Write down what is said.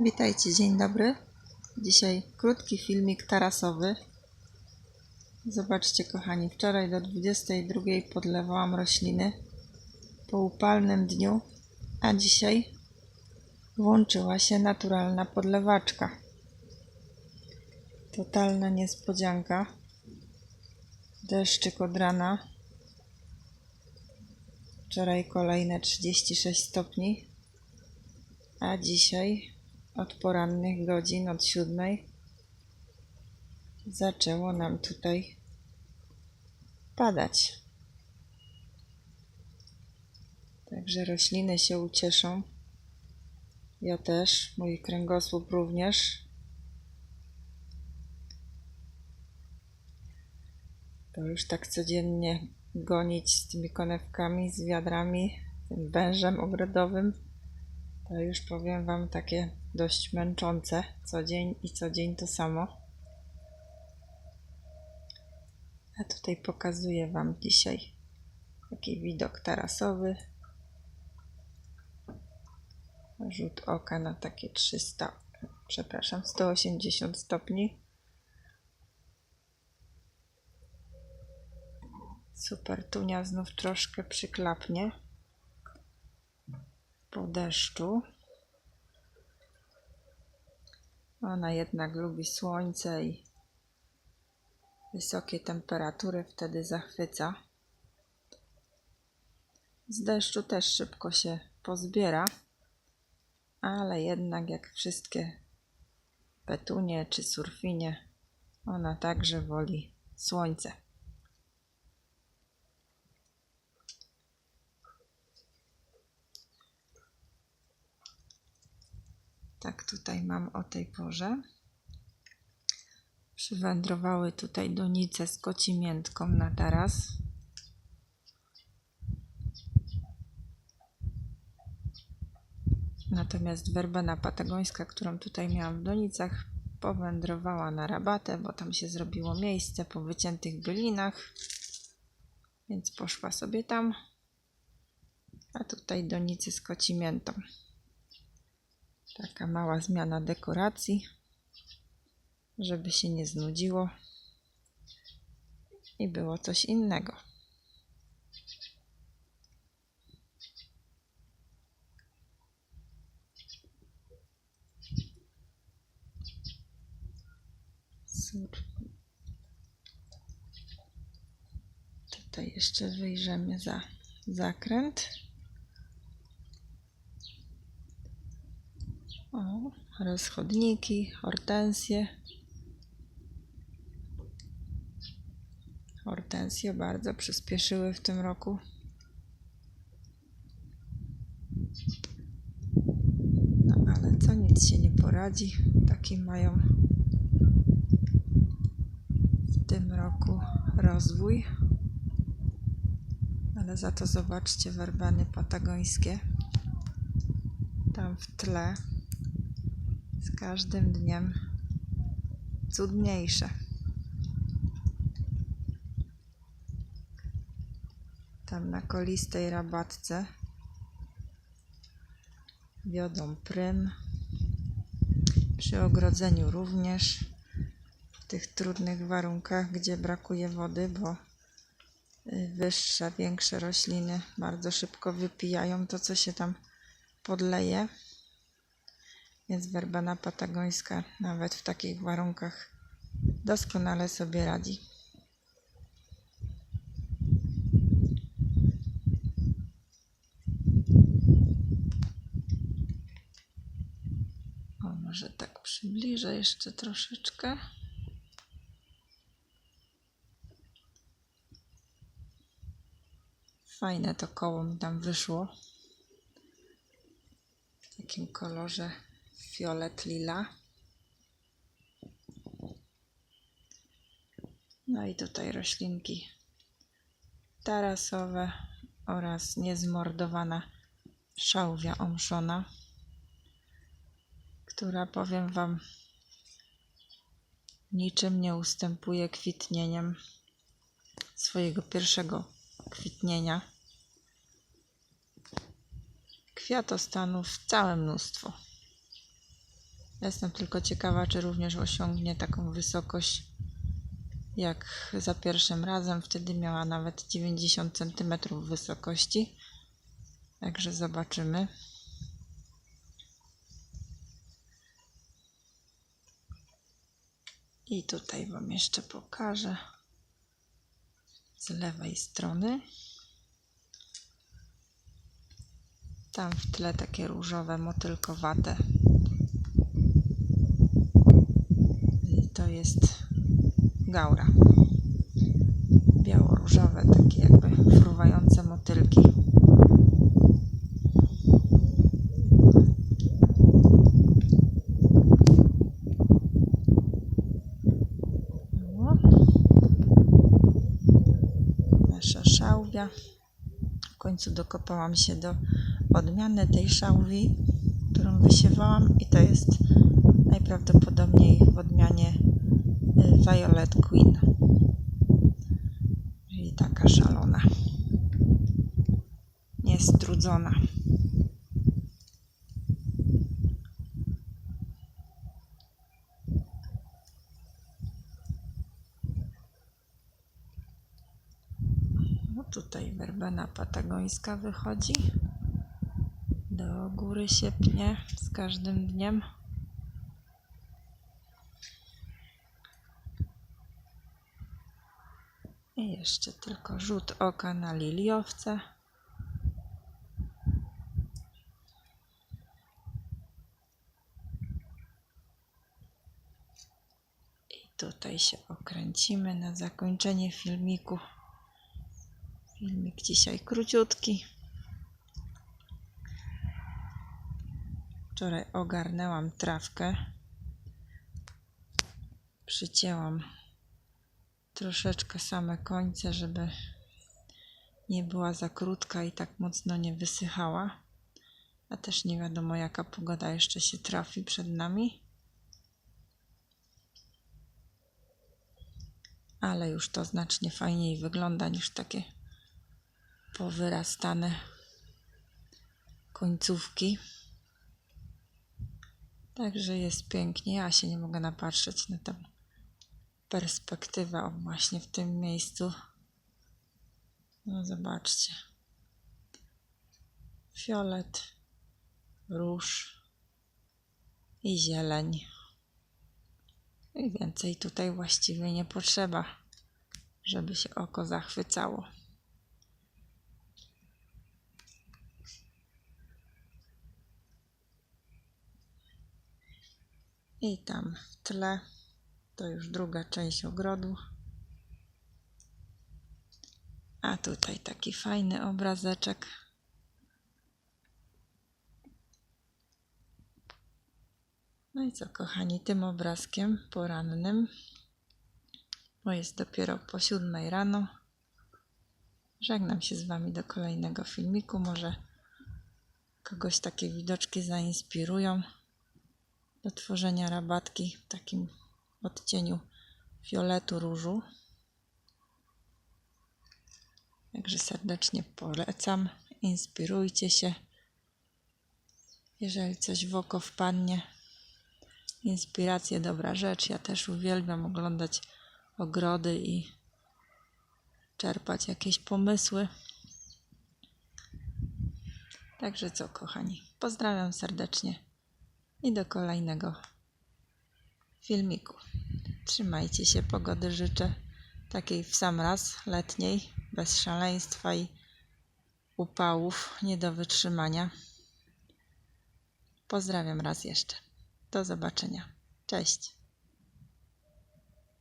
Witajcie, dzień dobry. Dzisiaj krótki filmik tarasowy. Zobaczcie, kochani, wczoraj do 22 podlewałam rośliny po upalnym dniu, a dzisiaj włączyła się naturalna podlewaczka. Totalna niespodzianka. Deszczyk od rana. Wczoraj kolejne 36 stopni, a dzisiaj od porannych godzin, od siódmej, zaczęło nam tutaj padać. Także rośliny się ucieszą. Ja też, mój kręgosłup również. To już tak codziennie gonić z tymi konewkami, z wiadrami, tym wężem ogrodowym. To już powiem Wam takie dość męczące. Co dzień i co dzień to samo. A tutaj pokazuję Wam dzisiaj taki widok tarasowy. Rzut oka na takie 300, przepraszam, 180 stopni. Super, tunia znów troszkę przyklapnie po deszczu. Ona jednak lubi słońce i wysokie temperatury wtedy zachwyca. Z deszczu też szybko się pozbiera, ale jednak jak wszystkie petunie czy surfinie, ona także woli słońce. Tak tutaj mam o tej porze. Przywędrowały tutaj donice z kocimiętką na taras. Natomiast werbena patagońska, którą tutaj miałam w donicach, powędrowała na rabatę, bo tam się zrobiło miejsce po wyciętych bylinach. Więc poszła sobie tam. A tutaj donicy z kocimiętą. Taka mała zmiana dekoracji, żeby się nie znudziło i było coś innego. Tutaj jeszcze wyjrzymy za zakręt. O, rozchodniki, hortensje. Hortensje bardzo przyspieszyły w tym roku. No ale co, nic się nie poradzi. Taki mają w tym roku rozwój. Ale za to zobaczcie werbany patagońskie. Tam w tle z każdym dniem cudniejsze. Tam na kolistej rabatce wiodą prym. Przy ogrodzeniu również. W tych trudnych warunkach, gdzie brakuje wody, bo y, wyższe, większe rośliny bardzo szybko wypijają to, co się tam podleje. Więc werbena patagońska nawet w takich warunkach doskonale sobie radzi. O, może tak przybliżę jeszcze troszeczkę. Fajne to koło mi tam wyszło. W takim kolorze fiolet lila. No i tutaj roślinki tarasowe oraz niezmordowana szałwia omszona, która powiem Wam niczym nie ustępuje kwitnieniem swojego pierwszego kwitnienia. Kwiatostanów całe mnóstwo. Jestem tylko ciekawa, czy również osiągnie taką wysokość jak za pierwszym razem. Wtedy miała nawet 90 cm wysokości. Także zobaczymy. I tutaj Wam jeszcze pokażę z lewej strony. Tam w tle takie różowe, motylkowate. I to jest gaura. Biało-różowe, takie jakby fruwające motylki. Nasza szałwia. W końcu dokopałam się do odmiany tej szałwi, którą wysiewałam i to jest najprawdopodobniej w odmianie Violet Queen. Czyli taka szalona. Niestrudzona. No tutaj werbena patagońska wychodzi. Do góry się pnie z każdym dniem. I jeszcze tylko rzut oka na liliowce. I tutaj się okręcimy na zakończenie filmiku. Filmik dzisiaj króciutki. Wczoraj ogarnęłam trawkę. Przycięłam troszeczkę same końce, żeby nie była za krótka i tak mocno nie wysychała. A też nie wiadomo jaka pogoda jeszcze się trafi przed nami. Ale już to znacznie fajniej wygląda niż takie powyrastane końcówki. Także jest pięknie. Ja się nie mogę napatrzeć na tę perspektywę właśnie w tym miejscu. No zobaczcie. Fiolet, róż i zieleń. I więcej tutaj właściwie nie potrzeba, żeby się oko zachwycało. I tam w tle to już druga część ogrodu. A tutaj taki fajny obrazeczek. No i co, kochani, tym obrazkiem porannym, bo jest dopiero po siódmej rano. Żegnam się z Wami do kolejnego filmiku. Może kogoś takie widoczki zainspirują do tworzenia rabatki w takim odcieniu fioletu różu. Także serdecznie polecam. Inspirujcie się. Jeżeli coś w oko wpadnie, inspiracje dobra rzecz. Ja też uwielbiam oglądać ogrody i czerpać jakieś pomysły. Także co, kochani, pozdrawiam serdecznie i do kolejnego filmiku. Trzymajcie się, pogody życzę takiej w sam raz, letniej, bez szaleństwa i upałów, nie do wytrzymania. Pozdrawiam raz jeszcze. Do zobaczenia. Cześć.